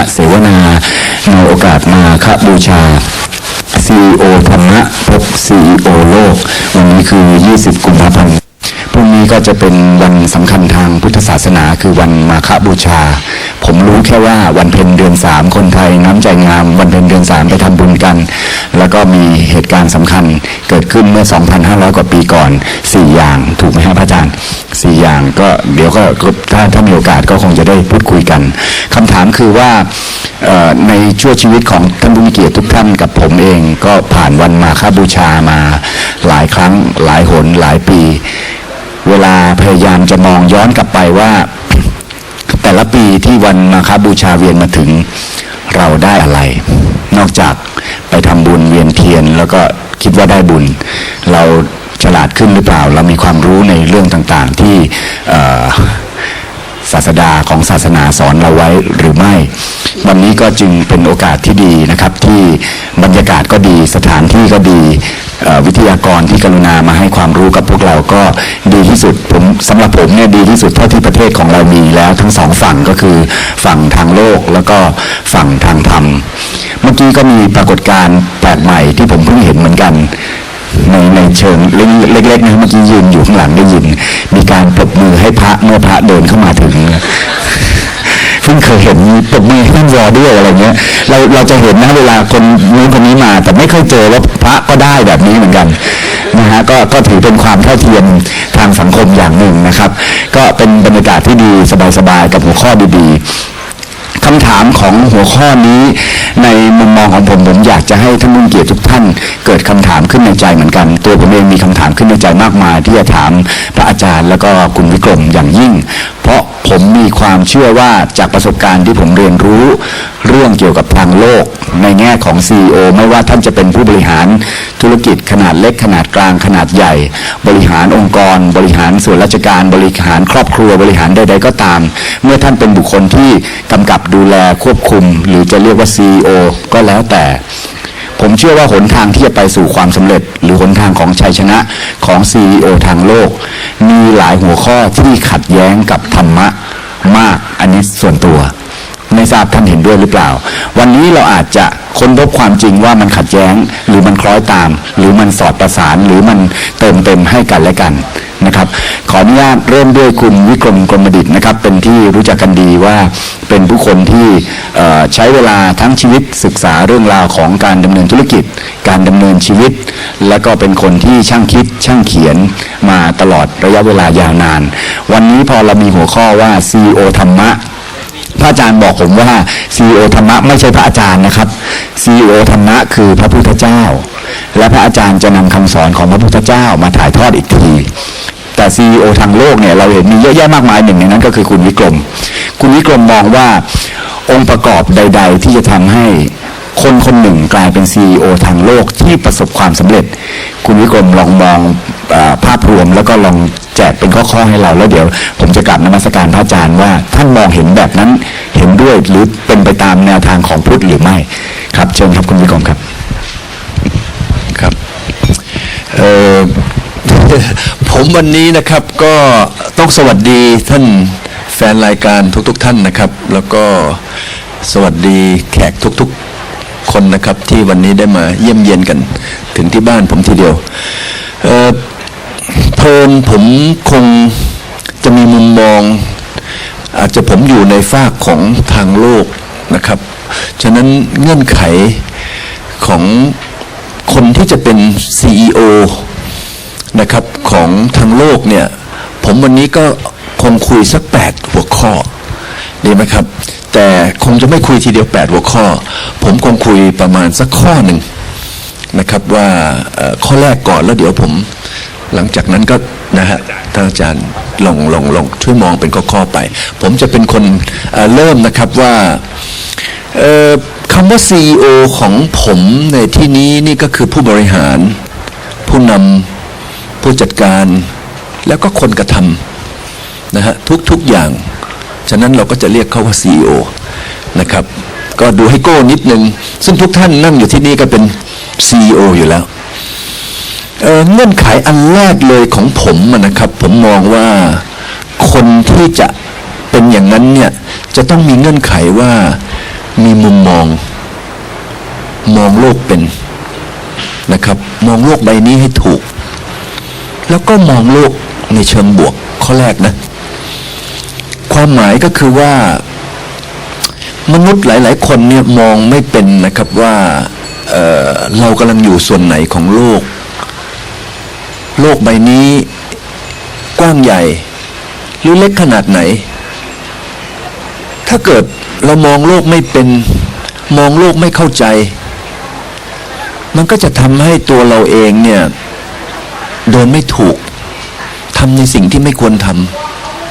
ะเสวนาในโอกาสมาคบูชา CEO ธรรมะพบ CEO โลก วันนี้คือ 20 กุมภาพันธ์พรุ่งนี้ก็จะเป็นวันสำคัญทางพุทธศาสนาคือวันมาคบูชา ผมรู้แค่ว่าวันเพ็ญเดือนสามคนไทยน้ำใจงาม วันเพ็ญเดือนสามไปทำบุญกัน แล้วก็มีเหตุการณ์สำคัญเกิดขึ้นเมื่อ 2,500 กว่าปีก่อน 4 อย่างถูกไหมครับพระอาจารย์ 4 อย่างก็เดี๋ยวก็ถ้าถ้ามีโอกาสก็คงจะได้พูดคุยกันคำถามคือว่าในชั่วชีวิตของท่านผู้มีเกียรติทุกท่านกับผมเองก็ผ่านวันมาฆบูชามาหลายครั้งหลายหนหลายปี เวลาพยายามจะมองย้อนกลับไปว่าแต่ละปีที่วันมาคาบูชาเวียนมาถึงเราได้อะไร แล้วก็คิดว่าได้บุญ เราฉลาดขึ้นหรือเปล่า เรามีความรู้ในเรื่องต่างๆที่ ศาสดาของศาสนาสอนเราไว้หรือไม่ วันนี้ก็จึงเป็นโอกาสที่ดีนะครับ ที่บรรยากาศก็ดีสถานที่ก็ดีวิทยากรที่กรุณามาให้ความรู้กับพวกเราก็ดีที่สุดผมสำหรับผมเนี่ยดีที่สุดเท่าที่ประเทศของเรามีแล้วทั้งสองฝั่งก็คือฝั่งทางโลกแล้วก็ฝั่งทางธรรม เมื่อกี้ก็มีปรากฏการณ์แปลกใหม่ที่ผมเพิ่งเห็นเหมือนกัน เชิงเล็กๆนะเมื่อกี้ยืนอยู่ข้างหลังได้ยิน มีการปรบมือให้พระเมื่อพระเดินเข้ามาถึงเพิ่งเคยเห็นปรบมือให้ท่านวอด้วยอะไรเงี้ย เราเราจะเห็นนะเวลาคนนู้นคนนี้มา แต่ไม่เคยเจอว่าพระก็ได้แบบนี้เหมือนกันนะฮะก็ก็ถือเป็นความเท่าเทียมทางสังคมอย่างหนึ่งนะครับ ก็เป็นบรรยากาศที่ดีสบายๆกับหัวข้อดีๆ คำถามของหัวข้อนี้ ในมุมมองของผมผมอยากจะให้ท่านผู้มีเกียรติทุกท่าน เกิดคำถามขึ้นในใจเหมือนกัน ตัวผมเองมีคำถามขึ้นในใจมากมาย ที่จะถามพระอาจารย์ แล้วก็คุณวิกรมอย่างยิ่ง เพราะผมมีความเชื่อว่าจากประสบการณ์ที่ผมเรียนรู้ เรื่องเกี่ยวกับทางโลก ในแง่ของ CEO ไม่ว่าท่านจะเป็นผู้บริหารธุรกิจขนาดเล็กขนาดกลางขนาดใหญ่ บริหารองค์กร บริหารส่วนราชการบริหารครอบครัวบริหารใดๆก็ตาม มื่อท่านเป็นบุคคลที่กำกับดูแลควบคุม หรือจะเรียกว่า CEO ก็แล้วแต่ ผมเชื่อว่าหนทางที่จะไปสู่ความสำเร็จ หรือหนทางของชัยชนะของ CEO ทางโลก มีหลายหัวข้อที่ขัดแย้งกับธรรมะมากอันนี้ส่วนตัวไม่ทราบท่านเห็นด้วยหรือเปล่า วันนี้เราอาจจะค้นพบความจริงว่ามันขัดแย้ง หรือมันคล้อยตาม หรือมันสอดประสานหรือมันเติมเต็มให้กันและกัน นะครับ ขออนุญาตเริ่มด้วยคุณวิกรมกรมดิตนะครับ เป็นที่รู้จักกันดีว่าเป็นผู้คนที่ใช้เวลาทั้งชีวิตศึกษาเรื่องราวของการดำเนินธุรกิจ การดำเนินชีวิต และก็เป็นคนที่ช่างคิดช่างเขียนมาตลอดระยะเวลายาวนาน วันนี้พอเรามีหัวข้อว่า CEO ธรรมะพระอาจารย์บอกผมว่า CEO ธรรมะไม่ใช่พระอาจารย์นะครับ CEO ธรรมะคือพระพุทธเจ้า และพระอาจารย์จะนำคำสอนของพระพุทธเจ้ามาถ่ายทอดอีกที แต่ CEO ทางโลกเนี่ยเราเห็นมีเยอะแยะมากมายหนึ่งในนั้นก็คือคุณวิกรม คุณวิกรมมองว่าองค์ประกอบใด ๆ ที่จะทำให้คนคนหนึ่งกลายเป็น CEO ทางโลกที่ประสบความสำเร็จ คุณวิกรมลองมองออภาพรวมแล้วก็ลองแจกเป็นข้อๆให้เราแล้วเดี๋ยว ผมจะกลับนมัสการพระอาจารย์ว่าท่านมองเห็นแบบนั้นเห็นด้วยหรือเป็นไปตามแนวทางของพุทธหรือไม่ ครับเชิญครับคุณวิกรมครับครับเอ่อ ผมวันนี้นะครับก็ต้องสวัสดีท่านแฟนรายการทุกๆทท่านนะครับ แล้วก็สวัสดีแขกทุกๆคนนะครับ ที่วันนี้ได้มาเยี่ยมเยียนกัน ถึงที่บ้านผมทีเดียวเออเพลินผมคงจะมีมุมมอง อาจจะผมอยู่ในฝากของทางโลกนะครับ ฉะนั้นเงื่อนไขของคนที่จะเป็น CEO นะครับของทางโลกเนี่ย ผมวันนี้ก็คงคุยสัก 8 หัวข้อดีไหมครับ แต่คงจะไม่คุยทีเดียว 8 หัวข้อ ผมคงคุยประมาณสักข้อหนึ่งนะครับว่าข้อแรกก่อนแล้วเดี๋ยวผมหลังจากนั้นก็นะฮะท่านอาจารย์ลองลองลองช่วยมองเป็นข้อๆไป ผมจะเป็นคนเเริ่มนะครับว่าคำว่า CEO ของผมในที่นี้นี่ก็คือผู้บริหารผู้นำ ผู้จัดการ แล้วก็คนกระทำนะฮะทุกๆอย่าง ฉะนั้นเราก็จะเรียกเขาว่า CEO นะครับ ก็ดูให้โก้นิดนึง ซึ่งทุกท่านนั่งอยู่ที่นี่ก็เป็น CEO อยู่แล้วเเงื่อนไขอันแรกเลยของผมนะครับ ผมมองว่าคนที่จะเป็นอย่างนั้นเนี่ยจะต้องมีเงื่อนไขว่ามีมุมมอง มองโลกเป็นนะครับ มองโลกใบนี้ให้ถูก แล้วก็มองโลกในเชิงบวกข้อแรกนะ ความหมายก็คือว่ามนุษย์หลาย ๆ คนเนี่ยมองไม่เป็นนะครับว่าเเรากำลังอยู่ส่วนไหนของโลก โลกใบนี้กว้างใหญ่ หรือเล็กขนาดไหน ถ้าเกิดเรามองโลกไม่เป็น มองโลกไม่เข้าใจ มันก็จะทำให้ตัวเราเองเนี่ย เดินไม่ถูกทำในสิ่งที่ไม่ควรท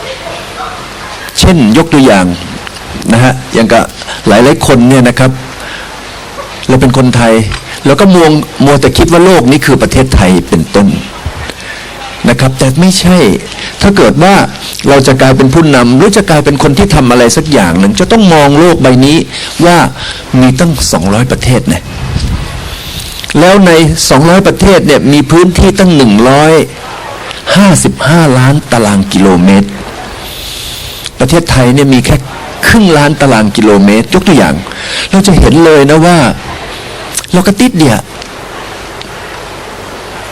ำเช่นยกตัวอย่างนะฮะอย่างกับหลายหลายๆคนเนี่ยนะครับ เราเป็นคนไทย แล้วก็มองมัวแต่คิดว่าโลกนี้คือประเทศไทยเป็นต้นนะครับ แต่ไม่ใช่ ถ้าเกิดว่าเราจะกลายเป็นผู้นำหรือจะกลายเป็นคนที่ทำอะไรสักอย่างหนึ่งจะต้องมองโลกใบนี้ว่ามีตั้ง 200 ประเทศเนี่ย แล้วใน 200 ประเทศเนี่ยมีพื้นที่ตั้ง 155 ล้านตารางกิโลเมตร ประเทศไทยเนี่ยมีแค่ครึ่งล้านตารางกิโลเมตร ยกตัวอย่าง เราจะเห็นเลยนะว่าเรากระติดเดีย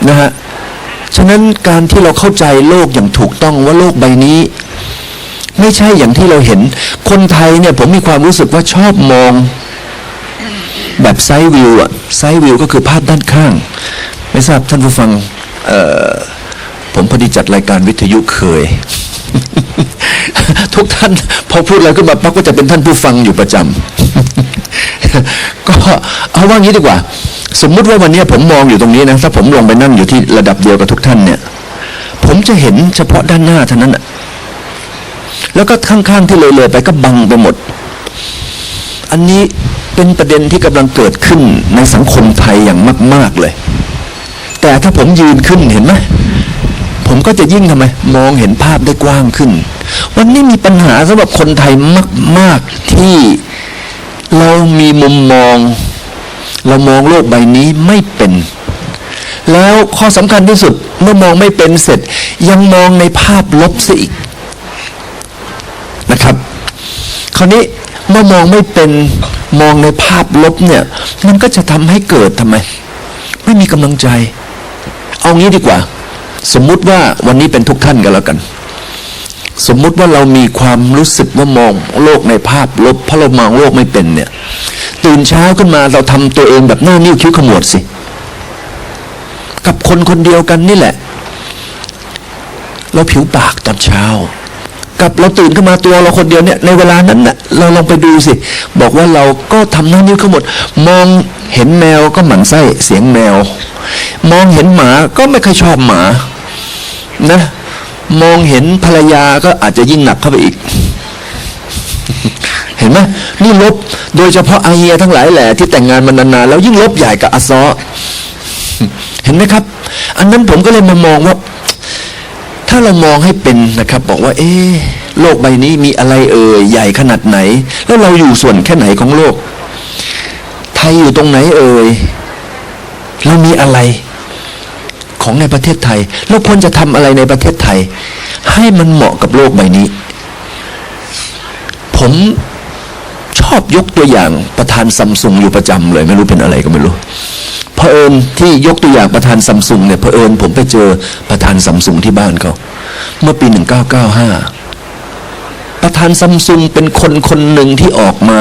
นะฮะฉะนั้นการที่เราเข้าใจโลกอย่างถูกต้องว่าโลกใบนี้ ไม่ใช่อย่างที่เราเห็น คนไทยเนี่ยผมมีความรู้สึกว่าชอบมอง แบบไซด์วิวอะไซด์วิวก็คือภาพด้านข้าง ไม่ทราบท่านผู้ฟังผมพอดีจัดรายการวิทยุเคย ทุกท่านพอพูดอะไรขึ้นมาปั๊บก็จะเป็นท่านผู้ฟังอยู่ประจำก็เอาว่างี้ดีกว่า สมมุติว่าวันนี้ผมมองอยู่ตรงนี้นะถ้าผมลงไปนั่งอยู่ที่ระดับเดียวกับทุกท่านเนี่ย ผมจะเห็นเฉพาะด้านหน้าเท่านั้นน่ะแล้วก็ข้างๆที่เลยๆไปก็บังไปหมด อันนี้ เป็นประเด็นที่กำลังเกิดขึ้นในสังคมไทยอย่างมาก ๆเลย แต่ถ้าผมยืนขึ้นเห็นไหมผมก็จะยิ่งทำไม มองเห็นภาพได้กว้างขึ้น วันนี้มีปัญหาสำหรับคนไทยมาก ๆที่เรามีมุมมอง เรามองโลกใบนี้ไม่เป็น แล้วข้อสำคัญที่สุดเมื่อมองไม่เป็นเสร็จ ยังมองในภาพลบซะอีกนะครับ คราวนี้ มื่อมองไม่เป็นมองในภาพลบเนี่ย มันก็จะทำให้เกิดทำไม ไม่มีกำลังใจ เอางี้ดีกว่า สมมุติว่าวันนี้เป็นทุกท่านกันแล้วกัน สมมุติว่าเรามีความรู้สึกว่ามองโลกในภาพลบเพราะเรามองโลกไม่เป็นเนี่ย ตื่นเช้าขึ้นมาเราทำตัวเองแบบหน้านิ้วคิ้วขมวดสิ กับคนคนเดียวกันนี่แหละ เราผิวปากตอนเช้า กับเราตื่นขึ้นมาตัวเราคนเดียวเนี่ยในเวลานั้นน่ะเราลองไปดูสิ บอกว่าเราก็ทำหน้านิ้วขมด มองเห็นแมวก็หมั่นไส้เสียงแมว มองเห็นหมาก็ไม่ค่อยชอบหมานะมองเห็นภรรยาก็อาจจะยิ่งหนักเข้าไปอีก เห็นไหมนี่ลบโดยเฉพาะอาเฮียทั้งหลายแหละที่แต่งงานมานานๆแล้วยิ่งลบใหญ่กับอาซอเห็นไหมครับ อันนั้นผมก็เลยมามองว่า ถ้าเรามองให้เป็นนะครับ บอกว่า เอ๊โลกใบนี้มีอะไรเอ่ยใหญ่ขนาดไหน แล้วเราอยู่ส่วนแค่ไหนของโลก ไทยอยู่ตรงไหนเอ่ยเรามีอะไรของในประเทศไทย เราควรจะทำอะไรในประเทศไทย ให้มันเหมาะกับโลกใบนี้ ผมชอบยกตัวอย่างประธานซัมซุงอยู่ประจำเลย ไม่รู้เป็นอะไรก็ไม่รู้ เผอิญที่ยกตัวอย่างประธานซัมซุงเนี่ยเผอิญผมไปเจอประธานซัมซุงที่บ้านเขาเมื่อปี 1995 ประธานซัมซุงเป็นคนคนหนึ่งที่ออกมา